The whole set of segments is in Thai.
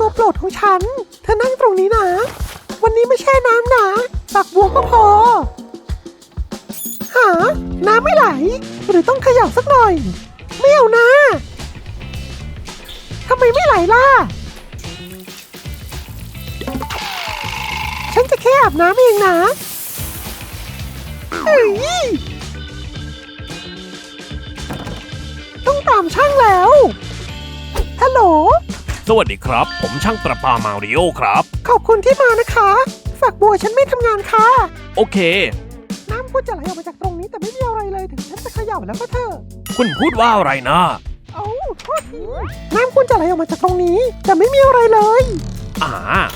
ตัวโปรดของฉัน เธอนั่งตรงนี้นะ วันนี้ไม่แช่น้ำนะตักบัวก็พอ หา น้ำไม่ไหล หรือต้องเขย่าสักหน่อย ไม่เอานะทำไมไม่ไหลล่ะ ฉันจะแค่อาบน้ำเองนะเฮ้ยต้องตามช่างแล้ว ฮัลโหล สวัสดีครับ ผมช่างประปามาริโอครับ ขอบคุณที่มานะคะ ฝักบัวฉันไม่ทำงานค่ะ โอเค น้ำพุ่งจะไหลออกมาจากตรงนี้แต่ไม่มีอะไรเลยถึงฉันจะเขย่าแล้วก็เถอะคุณพูดว่าอะไรนะเอ้าโทษทีน้ำพุ่งจะไหลออกมาจากตรงนี้แต่ไม่มีอะไรเลย อ่า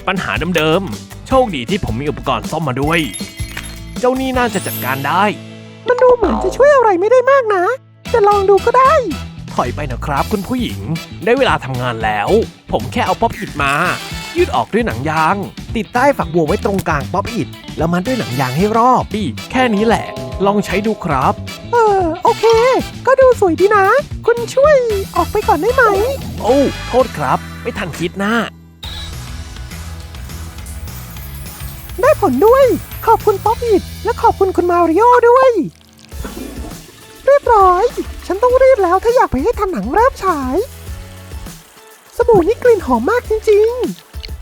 ปัญหาเดิมๆ โชคดีที่ผมมีอุปกรณ์ซ่อมมาด้วย เจ้านี่น่าจะจัดการได้ มันดูเหมือนจะช่วยอะไรไม่ได้มากนะแต่ลองดูก็ได้ ถอยไปนะครับคุณผู้หญิง ได้เวลาทำงานแล้ว ผมแค่เอาป๊อปอิดมา ยืดออกด้วยหนังยาง ติดใต้ฝักบัวไว้ตรงกลางป๊อปอิดแล้วมัดด้วยหนังยางให้รอบอีแค่นี้แหละ ลองใช้ดูครับ เออโอเค ก็ดูสวยดีนะ คุณช่วยออกไปก่อนได้ไหม โอ้โทษครับ ไม่ทันคิดนะได้ผลด้วย ขอบคุณป๊อปอิดและขอบคุณคุณมาริโอด้วย เรียบร้อย ฉันต้องรีบแล้วถ้าอยากไปให้ทันหนังเริ่มฉาย สบู่นี่กลิ่นหอมมากจริง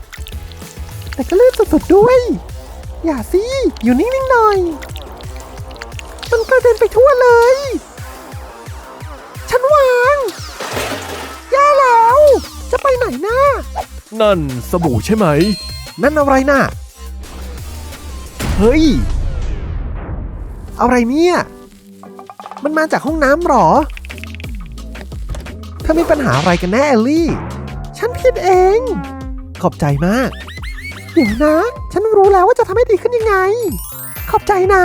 ๆ แต่ก็ลื่นสุดๆด้วย อย่าสิ อยู่นิ่งๆหน่อย มันกระเด็นไปทั่วเลย ฉันวางแย่แล้ว จะไปไหนนะนั่นสบู่ใช่ไหม นั่นอะไรน่ะ เฮ้ย อะไรเนี่ย มันมาจากห้องน้ำหรอเธอมีปัญหาอะไรกันแน่เอลลี่ ฉันผิดเอง ขอบใจมาก เดี๋ยวนะ ฉันรู้แล้วว่าจะทำให้ดีขึ้นยังไง ขอบใจนะ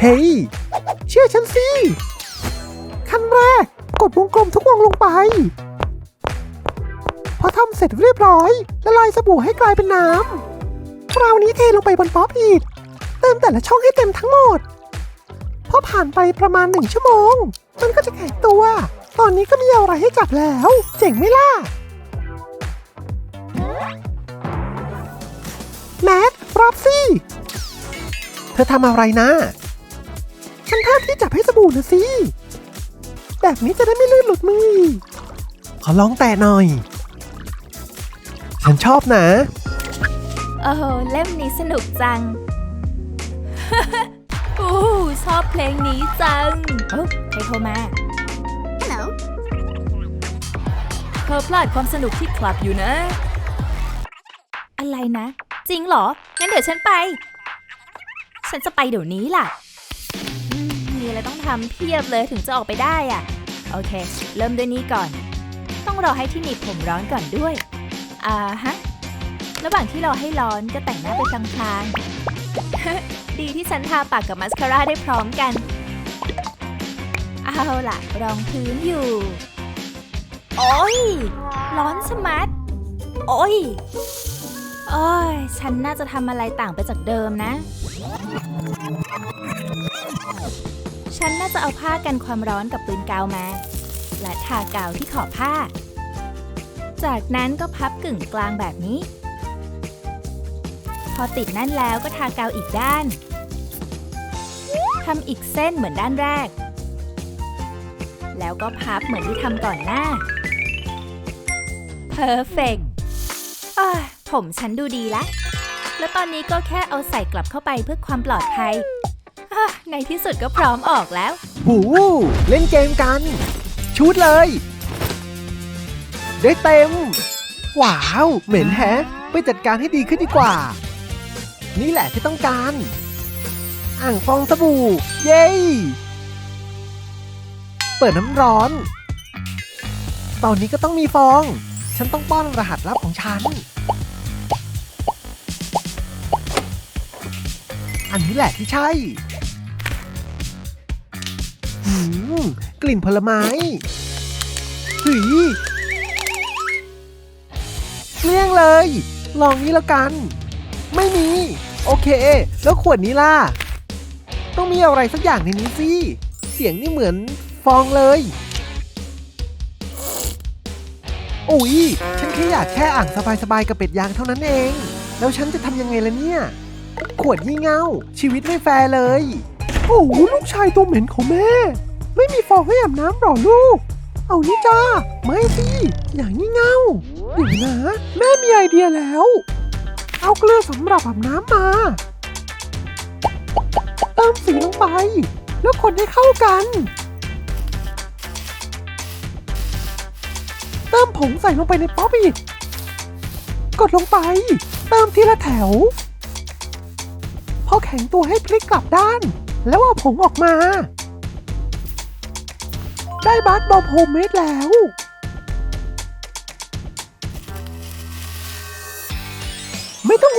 เฮ้ย เชื่อฉันสิ ขั้นแรก กดวงกลมทุกวงลงไป พอทำเสร็จเรียบร้อยละลายสบู่ให้กลายเป็นน้ำคราวนี้เทลงไปบนป๊อปอีดเติมแต่ละช่องให้เต็มทั้งหมด อผ่านไปประมาณหนึ่งชั่วโมง มันก็จะแข็งตัว ตอนนี้ก็มีอะไรให้จับแล้ว เจ๋งไหมล่ะ แมทรอบซี่ เธอทำอะไรนะฉันแทบที่จับให้สบู่นะสิ แบบนี้จะได้ไม่ลื่นหลุดมือ ขอลองแตะหน่อย ฉันชอบนะ โอ้โหเล่มนี้สนุกจัง อู้ชอบเพลงนี้จังเอ้าใครโทรมา Hello เธอพลาดความสนุกที่คลับอยู่นะ อะไรนะ จริงเหรอ งั้นเดี๋ยวฉันไป ฉันจะไปเดี๋ยวนี้ล่ะอืมมีอะไรต้องทำเพียบเลยถึงจะออกไปได้อะโอเค เริ่มด้วยนี้ก่อน ต้องรอให้ที่หนีบผมร้อนก่อนด้วย อ่าฮะ ระหว่างที่รอให้ร้อนก็แต่งหน้าไปพลางๆ ดีที่ฉันทาปากกับมัสคาร่าได้พร้อมกัน เอาล่ะ รองพื้นอยู่ โอ้ย ร้อนชะมัดโอ้ย โอ้ย ฉันน่าจะทำอะไรต่างไปจากเดิมนะ ฉันน่าจะเอาผ้ากันความร้อนกับปืนกาวมา และทากาวที่ขอบผ้า จากนั้นก็พับกึ่งกลางแบบนี้ พอติดนั่นแล้วก็ทากาวอีกด้านทำอีกเส้นเหมือนด้านแรก แล้วก็พับเหมือนที่ทำก่อนหน้า Perfect อ่าผมฉันดูดีละ แล้วตอนนี้ก็แค่เอาใส่กลับเข้าไปเพื่อความปลอดภัย ในที่สุดก็พร้อมออกแล้ว หูเล่นเกมกัน ชุดเลย ได้เต็ม ว้าว เหม็นแฮะ ไปจัดการให้ดีขึ้นดีกว่า นี่แหละที่ต้องการ อ่างฟองสบู่ เย้ เปิดน้ำร้อน ตอนนี้ก็ต้องมีฟอง ฉันต้องป้อนรหัสลับของฉัน อันนี้แหละที่ใช่หืมกลิ่นผลไม้หืยเลี้ยงเลย ลองนี้แล้วกัน ไม่มี โอเค แล้วขวดนี้ล่ะ ต้องมีอะไรสักอย่างในนี้สิ เสียงนี่เหมือนฟองเลย อุ๊ย ฉันแค่อยากแค่อ่างสบายๆกับเป็ดยางเท่านั้นเอง แล้วฉันจะทำยังไงล่ะเนี่ย ขวดยี่เงา ชีวิตไม่แฟร์เลย โอ้ลูกชายตัวเหม็นของแม่ ไม่มีฟองให้อาบน้ำหรอลูก เอานี่จ้า ไม่สิ อย่างงี่เง่าเดี๋ยวนะ แม่มีไอเดียแล้ว เอาเกลือสำหรับอาบน้ำมา เติมสีลงไป แล้วคนให้เข้ากัน เติมผงใส่ลงไปในป๊อปอีก กดลงไป เติมทีละแถว พอแข็งตัวให้พลิกกลับด้าน แล้วเอาผงออกมา ได้บาสบอมโฮมเมดแล้ว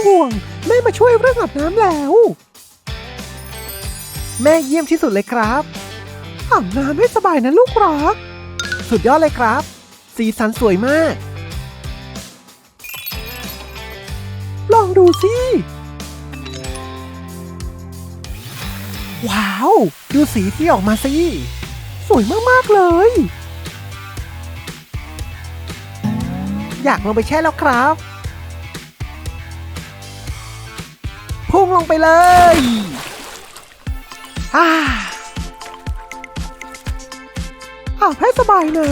ห่วง แม่มาช่วยเรื่องอาบน้ำแล้ว แม่เยี่ยมที่สุดเลยครับอาบน้ำให้สบายนะลูกรัก สุดยอดเลยครับ สีสันสวยมาก ลองดูสิ ว้าว ดูสีที่ออกมาสิ สวยมาก ๆ เลย อยากลงไปแช่แล้วครับ พุ่งลงไปเลยอ่าอาบให้สบายนะ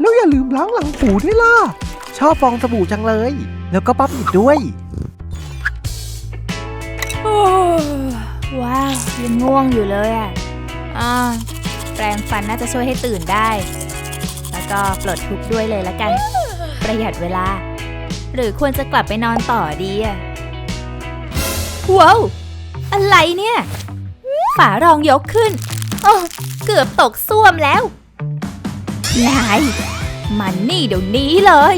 แล้วอย่าลืมล้างหลังหูด้วยล่ะ ชอบฟองสบู่จังเลย แล้วก็ป๊อปอีกด้วยโอ้ว้าวยังง่วงอยู่เลยอะอ่าแปรงฟันน่าจะช่วยให้ตื่นได้ แล้วก็ปลดทุกข์ด้วยเลยละกัน ประหยัดเวลา หรือควรจะกลับไปนอนต่อดีอะ ว้าว อะไรเนี่ย ฝารองยกขึ้น โอ้เกือบตกซ่วมแล้ว นาย มันนี่เดี๋ยวนี้เลย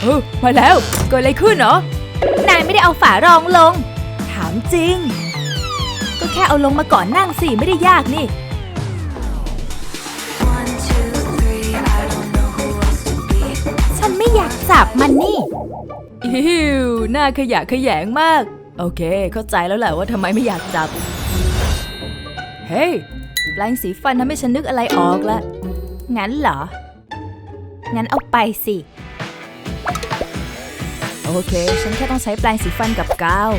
เออมาแล้ว เกิดอะไรขึ้นเหรอ นายไม่ได้เอาฝารองลง ถามจริง ก็แค่เอาลงมาก่อนนั่งสิ ไม่ได้ยากนี่ One, two, three, I don't know who else to be. ฉันไม่อยากจับมันนี่อิวหน้าขยะแขยงมาก โอเค เข้าใจแล้วแหละว่าทำไมไม่อยากจับ เฮ้ย แปรงสีฟันทำให้ฉันนึกอะไรออกละ งั้นเหรอ งั้นเอาไปสิ โอเค ฉันแค่ต้องใช้แปรงสีฟันกับกาว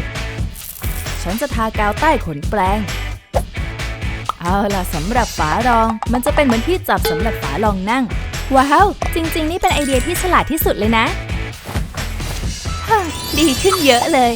ฉันจะทากาวใต้ขนแปรงเอาล่ะสำหรับฝารอง มันจะเป็นเหมือนที่จับสำหรับฝารองนั่ง ว้าว จริง ๆ นี่เป็นไอเดียที่ฉลาดที่สุดเลยนะ ดีขึ้นเยอะเลย